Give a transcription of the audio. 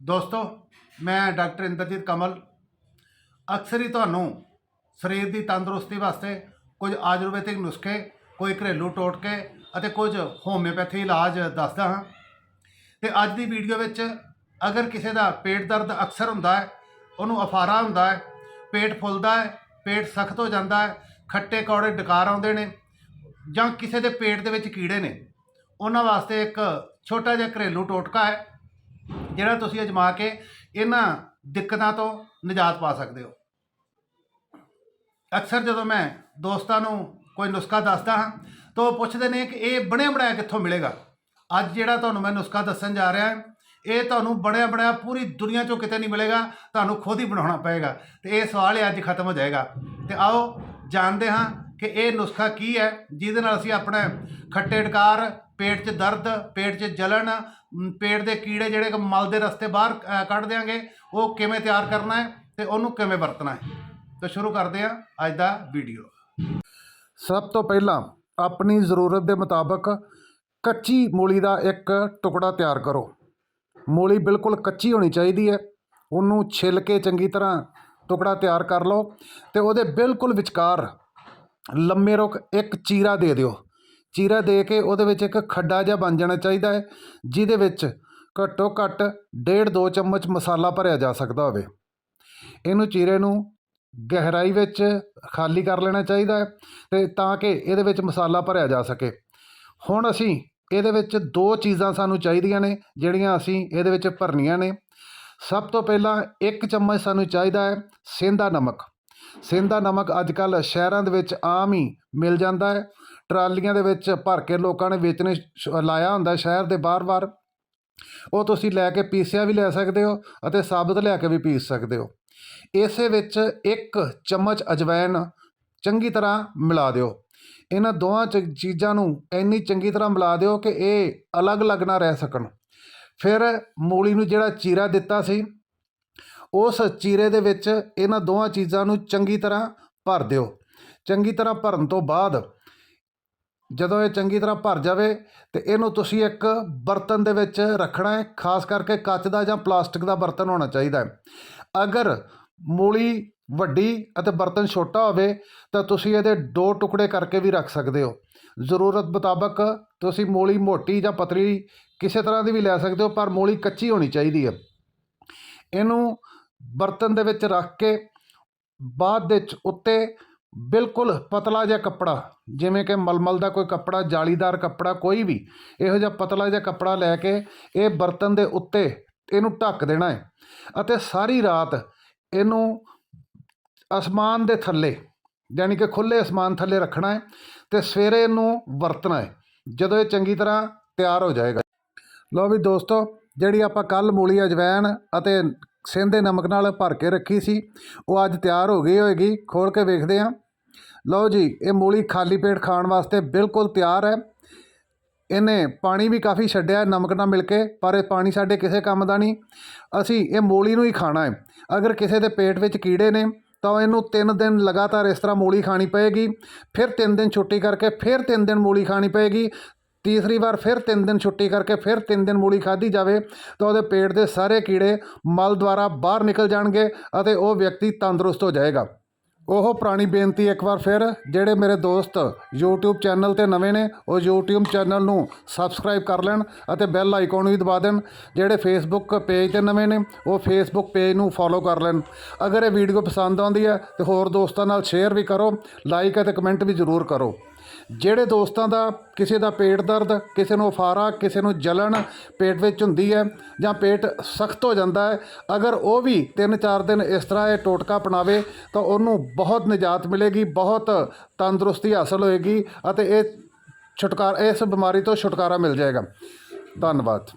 ਦੋਸਤੋ, ਮੈਂ ਡਾਕਟਰ ਇੰਦਰਜੀਤ ਕਮਲ। ਅਕਸਰ ਹੀ ਤੁਹਾਨੂੰ ਸਰੀਰ ਦੀ ਤੰਦਰੁਸਤੀ ਵਾਸਤੇ ਕੁਝ ਆਯੁਰਵੈਦਿਕ ਨੁਸਖੇ, ਕੋਈ ਘਰੇਲੂ ਟੋਟਕੇ ਅਤੇ ਕੁਝ ਹੋਮਿਓਪੈਥੀ ਇਲਾਜ ਦੱਸਦਾ ਹਾਂ। ਤੇ ਅੱਜ ਦੀ ਵੀਡੀਓ ਵਿੱਚ ਅਗਰ ਕਿਸੇ ਦਾ ਪੇਟ ਦਰਦ ਅਕਸਰ ਹੁੰਦਾ ਹੈ, ਉਹਨੂੰ ਅਫਾਰਾ ਹੁੰਦਾ ਹੈ, ਪੇਟ ਫੁੱਲਦਾ ਹੈ, ਪੇਟ ਸਖਤ ਹੋ ਜਾਂਦਾ ਹੈ, ਖੱਟੇ ਕੌੜੇ ਡਕਾਰ ਆਉਂਦੇ ਨੇ ਜਾਂ ਕਿਸੇ ਦੇ ਪੇਟ ਦੇ ਵਿੱਚ ਕੀੜੇ ਨੇ, ਉਹਨਾਂ ਵਾਸਤੇ ਇੱਕ ਛੋਟਾ ਜਿਹਾ ਘਰੇਲੂ ਟੋਟਕਾ ਹੈ। ਜਿਹੜਾ ਤੁਸੀਂ ਅਜਮਾ ਕੇ ਇਹਨਾਂ ਦਿੱਕਤਾਂ ਤੋਂ ਨਿਜਾਤ ਪਾ ਸਕਦੇ ਹੋ। ਅਕਸਰ ਜਦੋਂ ਮੈਂ ਦੋਸਤਾਂ ਨੂੰ ਕੋਈ ਨੁਸਖਾ ਦੱਸਦਾ ਹਾਂ ਤਾਂ ਉਹ ਪੁੱਛਦੇ ਨੇ ਕਿ ਇਹ ਬਣਿਆ ਬਣਾਇਆ ਕਿੱਥੋਂ ਮਿਲੇਗਾ? ਅੱਜ ਜਿਹੜਾ ਤੁਹਾਨੂੰ ਮੈਂ ਨੁਸਖਾ ਦੱਸਣ ਜਾ ਰਿਹਾ ਹਾਂ, ਇਹ ਤੁਹਾਨੂੰ ਬਣਿਆ ਬਣਿਆ ਪੂਰੀ ਦੁਨੀਆ 'ਚੋਂ ਕਿਤੇ ਨਹੀਂ ਮਿਲੇਗਾ, ਤੁਹਾਨੂੰ ਖੁਦ ਹੀ ਬਣਾਉਣਾ ਪਏਗਾ ਤੇ ਇਹ ਸਵਾਲ ਹੀ ਅੱਜ ਖਤਮ ਹੋ ਜਾਏਗਾ। ਤੇ ਆਓ ਜਾਣਦੇ ਹਾਂ ਕਿ ਇਹ ਨੁਸਖਾ ਕੀ ਹੈ, ਜਿਹਦੇ ਨਾਲ ਅਸੀਂ ਆਪਣਾ ਖੱਟੇ ਡਕਾਰ ਪੇਟ 'ਚ ਦਰਦ, ਪੇਟ 'ਚ ਜਲਣ ਪੇਟ ਦੇ ਕੀੜੇ ਜਿਹੜੇ ਮਲ ਦੇ ਰਸਤੇ ਬਾਹਰ ਕੱਢ ਦਿਆਂਗੇ, ਉਹ ਕਿਵੇਂ ਤਿਆਰ ਕਰਨਾ ਹੈ ਤੇ ਉਹਨੂੰ ਕਿਵੇਂ ਵਰਤਣਾ ਹੈ। ਤਾਂ ਸ਼ੁਰੂ ਕਰਦੇ ਹਾਂ ਅੱਜ ਦਾ ਵੀਡੀਓ। ਸਭ ਤੋਂ ਪਹਿਲਾਂ ਆਪਣੀ ਜ਼ਰੂਰਤ ਦੇ ਮੁਤਾਬਕ ਕੱਚੀ ਮੂਲੀ ਦਾ ਇੱਕ ਟੁਕੜਾ ਤਿਆਰ ਕਰੋ। ਮੂਲੀ ਬਿਲਕੁਲ ਕੱਚੀ ਹੋਣੀ ਚਾਹੀਦੀ ਹੈ। ਉਹਨੂੰ ਛਿੱਲ ਕੇ ਚੰਗੀ ਤਰ੍ਹਾਂ ਟੁਕੜਾ ਤਿਆਰ ਕਰ ਲਓ ਤੇ ਉਹਦੇ ਬਿਲਕੁਲ ਵਿਚਕਾਰ ਲੰਮੇ ਰੁੱਖ ਇੱਕ ਚੀਰਾ ਦੇ ਦਿਓ। ਚੀਰਾ ਦੇ ਕੇ ਉਹਦੇ ਵਿੱਚ ਇੱਕ ਖੱਡਾ ਜਿਹਾ ਬਣ ਜਾਣਾ ਚਾਹੀਦਾ ਹੈ, ਜਿਹਦੇ ਵਿੱਚ ਘੱਟੋ ਘੱਟ ਡੇਢ ਦੋ ਚਮਚ ਮਸਾਲਾ ਭਰਿਆ ਜਾ ਸਕਦਾ ਹੋਵੇ। ਇਹਨੂੰ ਚੀਰੇ ਨੂੰ ਗਹਿਰਾਈ ਵਿੱਚ ਖਾਲੀ ਕਰ ਲੈਣਾ ਚਾਹੀਦਾ ਹੈ ਤੇ ਤਾਂ ਕਿ ਇਹਦੇ ਵਿੱਚ ਮਸਾਲਾ ਭਰਿਆ ਜਾ ਸਕੇ। ਹੁਣ ਅਸੀਂ ਇਹਦੇ ਵਿੱਚ ਦੋ ਚੀਜ਼ਾਂ ਸਾਨੂੰ ਚਾਹੀਦੀਆਂ ਨੇ, ਜਿਹੜੀਆਂ ਅਸੀਂ ਇਹਦੇ ਵਿੱਚ ਭਰਨੀਆਂ ਨੇ। ਸਭ ਤੋਂ ਪਹਿਲਾਂ ਇੱਕ ਚਮਚ ਸਾਨੂੰ ਚਾਹੀਦਾ ਹੈ ਸੇਂਧਾ ਨਮਕ। ਸੇਂਦਾ ਨਮਕ ਅੱਜ ਕੱਲ੍ਹ ਸ਼ਹਿਰਾਂ ਦੇ ਵਿੱਚ ਆਮ ਹੀ ਮਿਲ ਜਾਂਦਾ ਹੈ। ਟਰਾਲੀਆਂ ਦੇ ਵਿੱਚ ਭਰ ਕੇ ਲੋਕਾਂ ਨੇ ਵੇਚਣੇ ਸ਼- ਲਾਇਆ ਹੁੰਦਾ ਸ਼ਹਿਰ ਦੇ ਬਾਰ-ਬਾਰ ਉਹ ਤੁਸੀਂ ਲੈ ਕੇ ਪੀਸਿਆ ਵੀ ਲੈ ਸਕਦੇ ਹੋ ਅਤੇ ਸਾਬਤ ਲਿਆ ਕੇ ਵੀ ਪੀਸ ਸਕਦੇ ਹੋ। ਇਸੇ ਵਿੱਚ ਇੱਕ ਚਮਚ ਅਜਵਾਇਣ ਚੰਗੀ ਤਰ੍ਹਾਂ ਮਿਲਾ ਦਿਓ। ਇਹਨਾਂ ਦੋਵਾਂ ਚ ਚੀਜ਼ਾਂ ਨੂੰ ਇੰਨੀ ਚੰਗੀ ਤਰ੍ਹਾਂ ਮਿਲਾ ਦਿਓ ਕਿ ਇਹ ਅਲੱਗ-ਅਲੱਗ ਨਾ ਰਹਿ ਸਕਣ। ਫਿਰ ਮੂਲੀ ਨੂੰ ਜਿਹੜਾ ਚੀਰਾ ਦਿੱਤਾ ਸੀ ਉਸ ਚੀਰੇ ਦੇ ਵਿੱਚ ਇਹਨਾਂ ਦੋਵਾਂ ਚੀਜ਼ਾਂ ਨੂੰ ਚੰਗੀ ਤਰ੍ਹਾਂ ਭਰ ਦਿਓ। ਚੰਗੀ ਤਰ੍ਹਾਂ ਭਰਨ ਤੋਂ ਬਾਅਦ ਜਦੋਂ ਇਹ ਚੰਗੀ ਤਰ੍ਹਾਂ ਭਰ ਜਾਵੇ ਤੇ ਇਹਨੂੰ ਤੁਸੀਂ ਇੱਕ ਬਰਤਨ ਦੇ ਵਿੱਚ ਰੱਖਣਾ ਹੈ, ਖਾਸ ਕਰਕੇ ਕੱਚ ਦਾ ਜਾਂ ਪਲਾਸਟਿਕ ਦਾ ਬਰਤਨ ਹੋਣਾ ਚਾਹੀਦਾ ਹੈ। ਅਗਰ ਮੂਲੀ ਵੱਡੀ ਅਤੇ ਬਰਤਨ ਛੋਟਾ ਹੋਵੇ ਤਾਂ ਤੁਸੀਂ ਇਹਦੇ ਦੋ ਟੁਕੜੇ ਕਰਕੇ ਵੀ ਰੱਖ ਸਕਦੇ ਹੋ। ਜ਼ਰੂਰਤ ਮੁਤਾਬਕ ਤੁਸੀਂ ਮੂਲੀ ਮੋਟੀ ਜਾਂ ਪਤਲੀ ਕਿਸੇ ਤਰ੍ਹਾਂ ਦੀ ਵੀ ਲੈ ਸਕਦੇ ਹੋ, ਪਰ ਮੂਲੀ ਕੱਚੀ ਹੋਣੀ ਚਾਹੀਦੀ ਹੈ। ਇਹਨੂੰ ਬਰਤਨ ਦੇ ਵਿੱਚ ਰੱਖ ਕੇ ਬਾਅਦ ਵਿੱਚ ਉੱਤੇ ਬਿਲਕੁਲ ਪਤਲਾ ਜਿਹਾ ਕੱਪੜਾ, ਜਿਵੇਂ ਕਿ ਮਲਮਲ ਦਾ ਕੋਈ ਕੱਪੜਾ, ਜਾਲੀਦਾਰ ਕੱਪੜਾ, ਕੋਈ ਵੀ, ਇਹੋ ਜਿਹਾ ਪਤਲਾ ਜਿਹਾ ਕੱਪੜਾ ਲੈ ਕੇ ਇਹ ਬਰਤਨ ਦੇ ਉੱਤੇ ਇਹਨੂੰ ਢੱਕ ਦੇਣਾ ਹੈ ਅਤੇ ਸਾਰੀ ਰਾਤ ਇਹਨੂੰ ਅਸਮਾਨ ਦੇ ਥੱਲੇ, ਯਾਨੀ ਕਿ ਖੁੱਲੇ ਅਸਮਾਨ ਥੱਲੇ ਰੱਖਣਾ ਹੈ ਤੇ ਸਵੇਰੇ ਇਹਨੂੰ ਵਰਤਣਾ ਹੈ, ਜਦੋਂ ਇਹ ਚੰਗੀ ਤਰ੍ਹਾਂ ਤਿਆਰ ਹੋ ਜਾਏਗਾ। ਲਓ ਵੀ ਦੋਸਤੋ, ਜਿਹੜੀ ਆਪਾਂ ਕੱਲ ਮੂਲੀ ਅਜਵੈਣ ਅਤੇ ਸਿੰਧੇ ਨਮਕ ਨਾਲ ਭਰ ਕੇ ਰੱਖੀ ਸੀ। ਉਹ ਅੱਜ ਤਿਆਰ ਹੋ ਗਈ ਹੋਏਗੀ। ਖੋਲ ਕੇ ਵੇਖਦੇ ਹਾਂ। ਲਓ ਜੀ, ਇਹ ਮੂਲੀ ਖਾਲੀ ਪੇਟ ਖਾਣ ਵਾਸਤੇ ਬਿਲਕੁਲ ਤਿਆਰ ਹੈ। ਇਹਨੇ ਪਾਣੀ ਵੀ ਕਾਫੀ ਛੱਡਿਆ ਨਮਕ ਨਾਲ ਮਿਲ ਕੇ, ਪਰ ਇਹ ਪਾਣੀ ਸਾਡੇ ਕਿਸੇ ਕੰਮ ਦਾ ਨਹੀਂ। ਅਸੀਂ ਇਹ ਮੂਲੀ ਨੂੰ ਹੀ ਖਾਣਾ ਹੈ। ਅਗਰ ਕਿਸੇ ਦੇ ਪੇਟ ਵਿੱਚ ਕੀੜੇ ਨੇ, ਤਾਂ ਇਹਨੂੰ 3 ਦਿਨ ਲਗਾਤਾਰ ਇਸ ਤਰ੍ਹਾਂ ਮੂਲੀ ਖਾਣੀ ਪਏਗੀ। ਫਿਰ 3 ਦਿਨ ਛੁੱਟੀ ਕਰਕੇ ਫਿਰ 3 ਦਿਨ ਮੂਲੀ ਖਾਣੀ ਪਏਗੀ। ਤੀਸਰੀ ਵਾਰ ਫਿਰ 3 ਦਿਨ ਛੁੱਟੀ ਕਰਕੇ ਫਿਰ 3 ਦਿਨ ਮੂਲੀ ਖਾਧੀ ਜਾਵੇ ਤਾਂ ਉਹਦੇ ਪੇਟ ਦੇ ਸਾਰੇ ਕੀੜੇ ਮਲ ਦੁਆਰਾ ਬਾਹਰ ਨਿਕਲ ਜਾਣਗੇ ਅਤੇ ਉਹ ਵਿਅਕਤੀ ਤੰਦਰੁਸਤ ਹੋ ਜਾਏਗਾ। ਉਹ ਪੁਰਾਣੀ ਬੇਨਤੀ ਇੱਕ ਵਾਰ ਫਿਰ, ਜਿਹੜੇ ਮੇਰੇ ਦੋਸਤ YouTube ਚੈਨਲ ਤੇ ਨਵੇਂ ਨੇ, ਉਹ YouTube ਚੈਨਲ ਨੂੰ ਸਬਸਕ੍ਰਾਈਬ ਕਰ ਲੈਣ ਅਤੇ ਬੈਲ ਆਈਕਨ ਵੀ ਦਬਾ ਦੇਣ। ਜਿਹੜੇ Facebook ਪੇਜ ਤੇ ਨਵੇਂ ਨੇ, ਉਹ Facebook ਪੇਜ ਨੂੰ ਫੋਲੋ ਕਰ ਲੈਣ। ਅਗਰ ਇਹ ਵੀਡੀਓ ਪਸੰਦ ਆਉਂਦੀ ਹੈ, ਤੇ ਹੋਰ ਦੋਸਤਾਂ ਨਾਲ ਸ਼ੇਅਰ ਵੀ ਕਰੋ ਲਾਈਕ ਅਤੇ ਕਮੈਂਟ ਵੀ ਜ਼ਰੂਰ ਕਰੋ। ਜਿਹੜੇ ਦੋਸਤਾਂ ਦਾ, ਕਿਸੇ ਦਾ ਪੇਟ ਦਰਦ, ਕਿਸੇ ਨੂੰ ਫਾਰਾ ਕਿਸੇ ਨੂੰ ਜਲਣ ਪੇਟ ਵਿੱਚ ਹੁੰਦੀ ਹੈ ਜਾਂ ਪੇਟ ਸਖਤ ਹੋ ਜਾਂਦਾ ਹੈ, ਅਗਰ ਉਹ ਵੀ 3-4 ਦਿਨ ਇਸ ਤਰ੍ਹਾਂ ਇਹ ਟੋਟਕਾ ਅਪਣਾਵੇ, ਤਾਂ ਉਹਨੂੰ ਬਹੁਤ ਨਿਜਾਤ ਮਿਲੇਗੀ, ਬਹੁਤ ਤੰਦਰੁਸਤੀ ਹਾਸਲ ਹੋਏਗੀ ਅਤੇ ਇਹ ਛੁਟਕਾਰਾ ਇਸ ਬਿਮਾਰੀ ਤੋਂ ਛੁਟਕਾਰਾ ਮਿਲ ਜਾਏਗਾ। ਧੰਨਵਾਦ।